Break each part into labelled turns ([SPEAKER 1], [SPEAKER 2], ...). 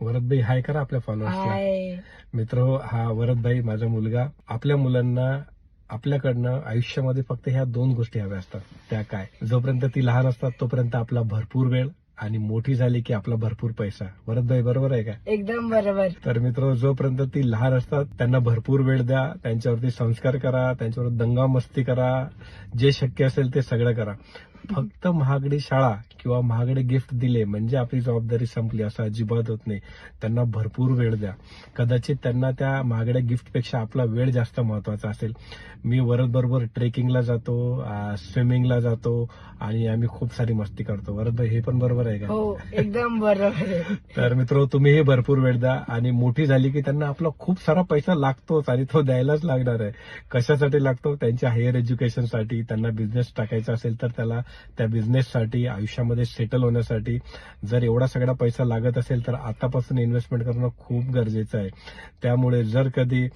[SPEAKER 1] वरदभाई हाय करा आपल्या फॉलोअर्सला
[SPEAKER 2] हाय.
[SPEAKER 1] मित्र हा वरदभाई माझा मुलगा. आपल्या मुलांना आपल्याकडनं आयुष्यामध्ये फक्त ह्या दोन गोष्टी हव्या असतात. त्या काय? जोपर्यंत ती लहान असतात तोपर्यंत आपला भरपूर वेळ आणि मोठी झाली की आपला भरपूर पैसा. वरदभाई बरोबर आहे का?
[SPEAKER 2] एकदम बरोबर.
[SPEAKER 1] तर मित्र जोपर्यंत ती लहान असतात त्यांना भरपूर वेळ द्या. त्यांच्यावरती संस्कार करा. त्यांच्यावर दंगा मस्ती करा. जे शक्य असेल ते सगळं करा. फक्त महागडी शाळा किंवा महागडे गिफ्ट दिले म्हणजे आपली जबाबदारी संपली असं अजिबात होत नाही. त्यांना भरपूर वेळ द्या. कदाचित त्यांना त्या महागड्या गिफ्टपेक्षा आपला वेळ जास्त महत्त्वाचा असेल. मी वरद बरोबर ट्रेकिंगला जातो स्विमिंगला जातो आणि आम्ही खूप सारी मस्ती करतो. वरद हे पण बरोबर आहे का?
[SPEAKER 2] हो एकदम बरोबर.
[SPEAKER 1] तर मित्र तुम्हीही भरपूर वेळ द्या आणि मोठी झाली की त्यांना आपला खूप सारा पैसा लागतोच आणि तो द्यायलाच लागणार आहे. कशासाठी लागतो? त्यांच्या हायर एज्युकेशनसाठी त्यांना बिझनेस टाकायचा असेल तर त्याला त्या बिझनेससाठी आयुष्यामध्ये सेटल होण्यासाठी. जर एवढा सगळा पैसा लागत असेल तर आतापासून इन्व्हेस्टमेंट करणं खूप गरजेचं आहे. त्यामुळे जर कधी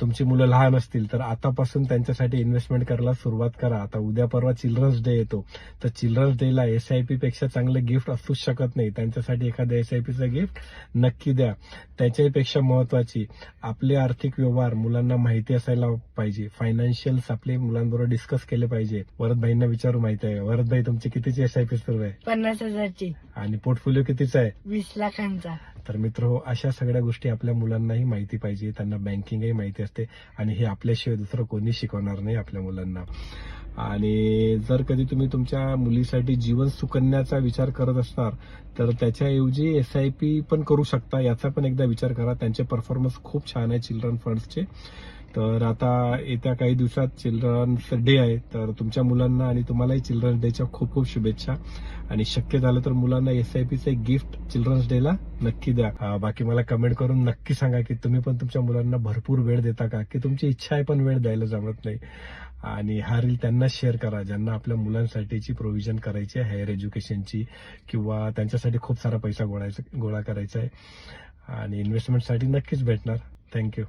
[SPEAKER 1] तुमची मुलं लहान असतील तर आतापासून त्यांच्यासाठी इन्व्हेस्टमेंट करायला सुरुवात करा. आता उद्या परवा चिल्ड्रन्स डे येतो. तर चिल्ड्रन्स डेला एसआयपी पेक्षा चांगलं गिफ्ट असूच शकत नाही. त्यांच्यासाठी एखादं एसआयपीचं गिफ्ट नक्की द्या. त्याच्यापेक्षा महत्वाची आपले आर्थिक व्यवहार मुलांना माहिती असायला पाहिजे. फायनान्शियल्स आपले मुलांबरोबर डिस्कस केले पाहिजे. वरदभाईंना विचारू माहिती आहे. वरदभाई तुमची कितीची एसआयपी सुरू आहे?
[SPEAKER 2] पन्नास हजारची.
[SPEAKER 1] आणि पोर्टफोलिओ कितीचा आहे?
[SPEAKER 2] वीस लाखांचा.
[SPEAKER 1] तर मित्र हो अशा सगळ्या गोष्टी आपल्या मुलांनाही माहिती पाहिजे त्यांना बँकिंगही माहिती असते आणि हे आपल्याशिवाय दुसरं कोणी शिकवणार नाही आपल्या मुलांना. आणि जर कधी तुम्ही तुमच्या मुलीसाठी जीवन सुकन्याचा विचार करत असणार तर त्याच्याऐवजी एस आय पी पण करू शकता याचा पण एकदा विचार करा. त्यांचे परफॉर्मन्स खूप छान आहे चिल्ड्रन फंड्सचे. तर आता येत्या काही दिवसात चिल्ड्रन्स डे आहे तर तुमच्या मुलांना आणि तुम्हालाही चिल्ड्रन्स डेच्या खूप खूप शुभेच्छा. आणि शक्य झालं तर मुलांना एस आय पीचं एक गिफ्ट चिल्ड्रन्स डेला नक्की द्या. बाकी मला कमेंट करून नक्की सांगा की तुम्ही पण तुमच्या मुलांना भरपूर वेळ देता का? की तुमची इच्छा आहे पण वेळ द्यायला जमत नाही. आणि हा रील त्यांना शेअर करा ज्यांना आपल्या मुलांसाठीची प्रोव्हिजन करायची आहे हायर एज्युकेशनची किंवा त्यांच्यासाठी खूप सारा पैसा गोळायचा गोळा करायचा आहे. आणि इन्व्हेस्टमेंटसाठी नक्कीच भेटणार. थँक्यू